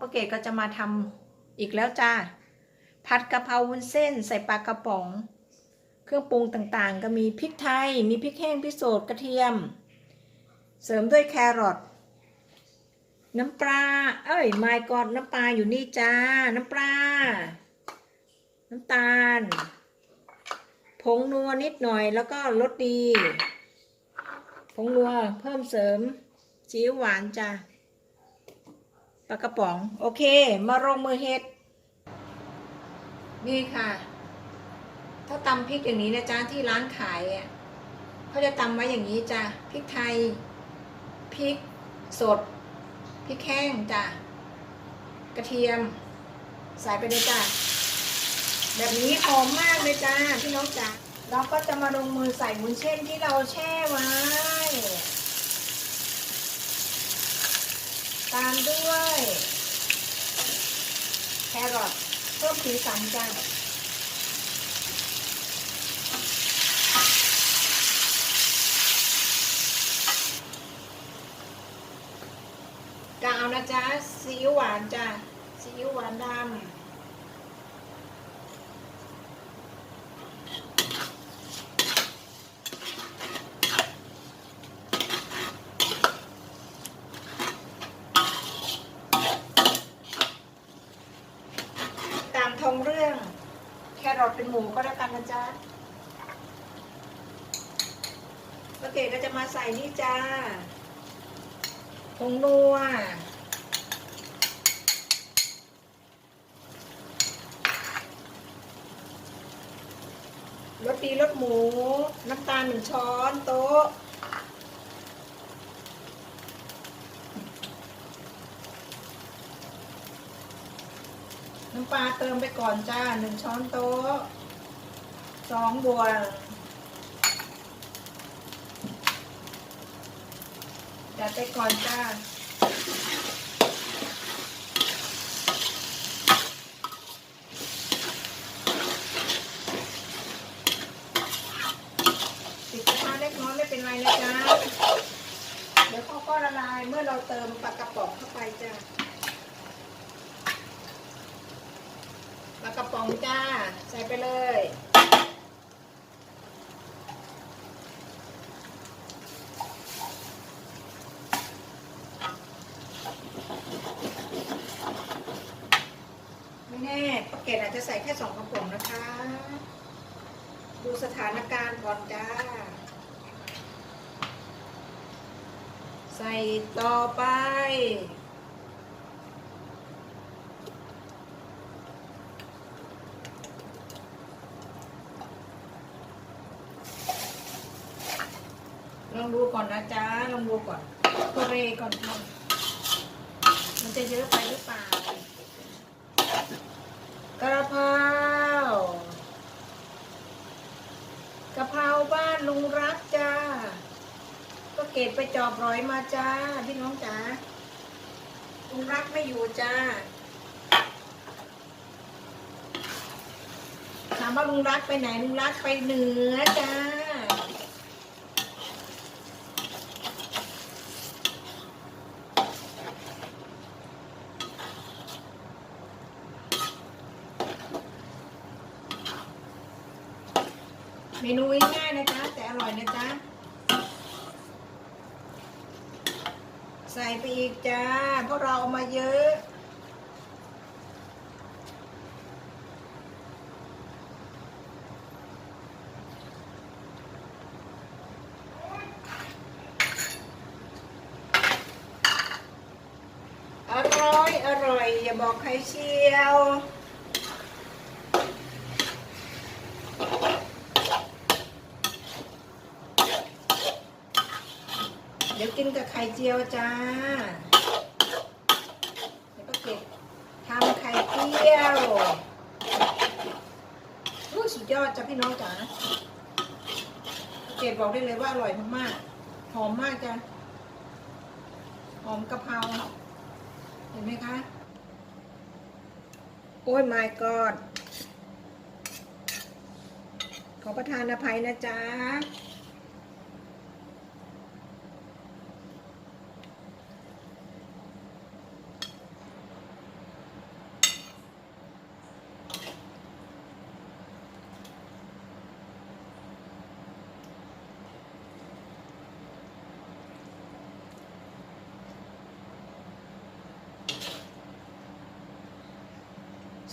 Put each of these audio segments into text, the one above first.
ป้าเกดก็จะมาทำอีกแล้วจ้า ผัดกะเพราวุ้นเส้นใส่ปลากระป๋อง เครื่องปรุงต่างๆ ก็มีพริกไทย มีพริกแห้งพริกสดกระเทียม เสริมด้วยแครอท น้ำปลา เอ้ยไมกอดน้ำปลาอยู่นี่จ้า น้ำปลา น้ำตาล ผงนัวนิดหน่อยแล้วก็รสดี ผงนัวเพิ่มเสริมซีอิ๊วหวานจ้า ปลากระป๋อง โอเค มาลงมือเฮ็ด นี่ค่ะ ถ้าตำพริกอย่างนี้นะจ๊ะที่ร้านขายอะเขาจะตำไว้อย่างนี้จ้ะพริกไทยพริกสดพริกแห้งจ้ะกระเทียม ใส่ไปเลยจ้ะแบบนี้หอมมากเลยจ้าพี่น้องจ้ะเราก็จะมาลงมือใส่วุ้นเส้นที่เราแช่ไว้ ตามด้วยแครอทเพิ่มสีสันจ้ากาวนะจ๊ะซีอิ๊วหวานจ้ะซีอิ๊วหวานดำตามทองเรื่อง แค รอทเป็นหมูก็แล้วกันนะจ๊ะโอเคก็จะมาใส่นี่จ้าผงนัวรสดีรสหมู น้ำตาลหนึ่งช้อนโต๊ะ น้ำปลาเติมไปก่อนจ้าหนึ่งช้อนโต๊ะสองบวงจัดไปก่อนจ้า ติดกระทะเล็กน้อยไม่เป็นไรนะจ๊ะ เดี๋ยวเขาก็ละลายเมื่อเราเติมปลากระป๋องเข้าไปจ้ะ ปลากระป๋องจ้า ใส่ไปเลย ไม่แน่ปกเกตอาจจะใส่แค่สองกระป๋องนะคะ ดูสถานการณ์ก่อนจ้า ใส่ต่อไป องดูก่อนนะจ๊ะลองดูก่อนโคเรก่อนค่ะมันจะเยอะไปหรือเปล่ากระเพรากระเพราบ้านลุงรักจ้าก็เกตไปจอบร้อยมาจ้าพี่น้องจ๋าลุงรักไม่อยู่จ้าถามว่าลุงรักไปไหนลุงรักไปเหนือจ้า เมนูง่ายๆนะจ๊ะแต่อร่อยนะจ๊ะใส่ไปอีกจ้าเพราะเราเอามาเยอะอร่อย อร่อย อย่าบอกใครเชียว ดี๋ยวกินกับไข่เจียวจ้าเดี๋ยวก็เก็บทำไข่เจียวอู้สุดยอดจ้ะพี่น้องจ๋าเกดบอกได้เลยว่าอร่อยมากๆหอมมากจ้ะหอมกะเพราเห็นไหมคะ โอ้ย my god ขอประทานอภัยนะจ๊ะ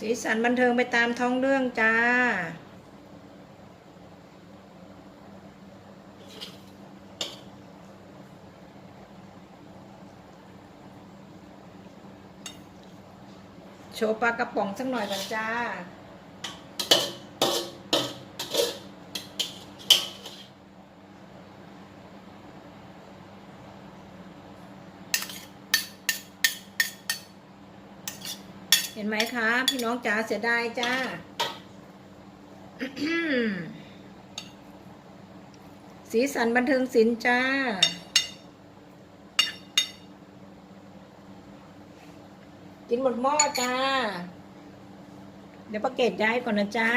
สีสันบันเทิงไปตามท้องเรื่องจ้า โชว์ปลากระป๋องสักหน่อยกันจ้า เห็นไหมคะพี่น้องจ๋าเสียดายจ้า สีสันบันเทิงศิลป์จ้า กินหมดหม้อจ้า เดี๋ยวประเกตย้ายก่อนนะจ๊ะ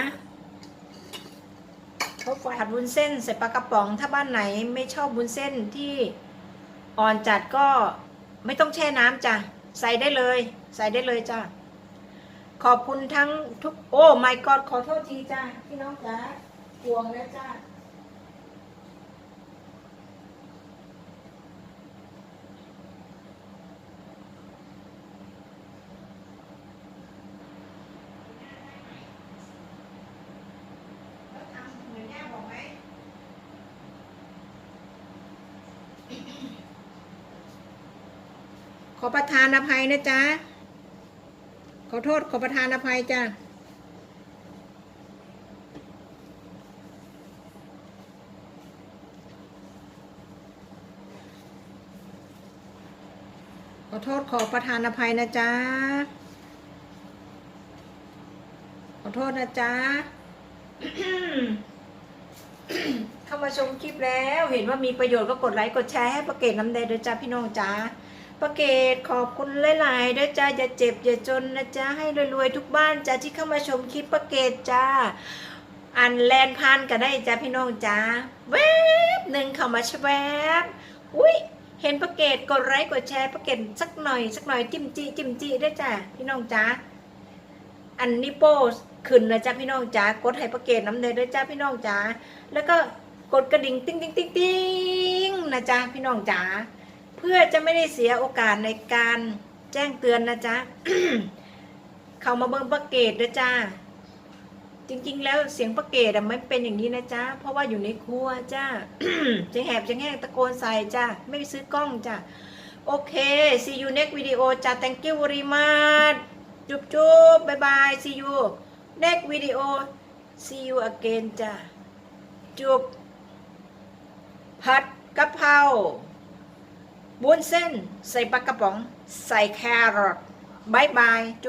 เขาฝผัดวุ้นเส้นใส่ปลากระป๋อง ถ้าบ้านไหนไม่ชอบวุ้นเส้นที่อ่อนจัดก็ไม่ต้องแช่น้ำจ้ะใส่ได้เลย ใส่ได้เลยจ้ะ ขอบคุณทั้งทุก โอ้ my god ขอโทษทีจ้าพี่น้องจ้าห่วงแล้วจ้าแล้วทำเหมือนย่าบอกไหมขอประทานอภัยนะจ๊ะ ขอโทษขอประทานอภัยจ้ะขอโทษขอประทานอภัยนะจ๊ะ ขอโทษนะจ๊ะ เข้ามาชมคลิปแล้ว เห็นว่ามีประโยชน์ก็กดไลค์กดแชร์ให้ประเกตน้ำแดงด้วยจ้าพี่น้องจ้า ประเกตขอบคุณหลายๆด้วยจ้าอย่าเจ็บอย่าจนนะจ้าให้รวยๆทุกบ้านจ้าที่เข้ามาชมคลิปประเกตจ้าอันแลนพันก็ได้จ้าพี่น้องจ้าแวบหนึ่งเข้ามาชแวบอุ้ยเห็นประเกตกดไลค์กดแชร์ประเกตสักหน่อย สักหน่อยจิ้มจีจิ้มจีด้วยจ้าพี่น้องจ้าอันนี้โป้ขึ้นนะจ้าพี่น้องจ๋ากดให้ประเกตน้ำเนยด้วยจ้าพี่น้องจ๋าแล้วก็กดกระดิ่ง ติ้งติ้งติ้งติ้งนะจ๊ะพี่น้องจ๋า เพื่อจะไม่ได้เสียโอกาสในการแจ้งเตือนนะจ๊ะ เข้ามาเบิ่งประเกตนะจ้าจริง ๆ แล้วเสียงประเกตอะไม่เป็นอย่างนี้นะจ๊ะ เพราะว่าอยู่ในครัวจ้าจะแหบจะแห้งตะโกนใส่จ้าไม่ไซื้อกล้องจ้าโอเค see you next video จ้า thank you very much จุบจุบบายบาย see you next video see you again จ้าจุบผัดกะเพรา บุ้นเส้น ใส่ปลากระป๋อง ใส่แครอทบายบายจุบ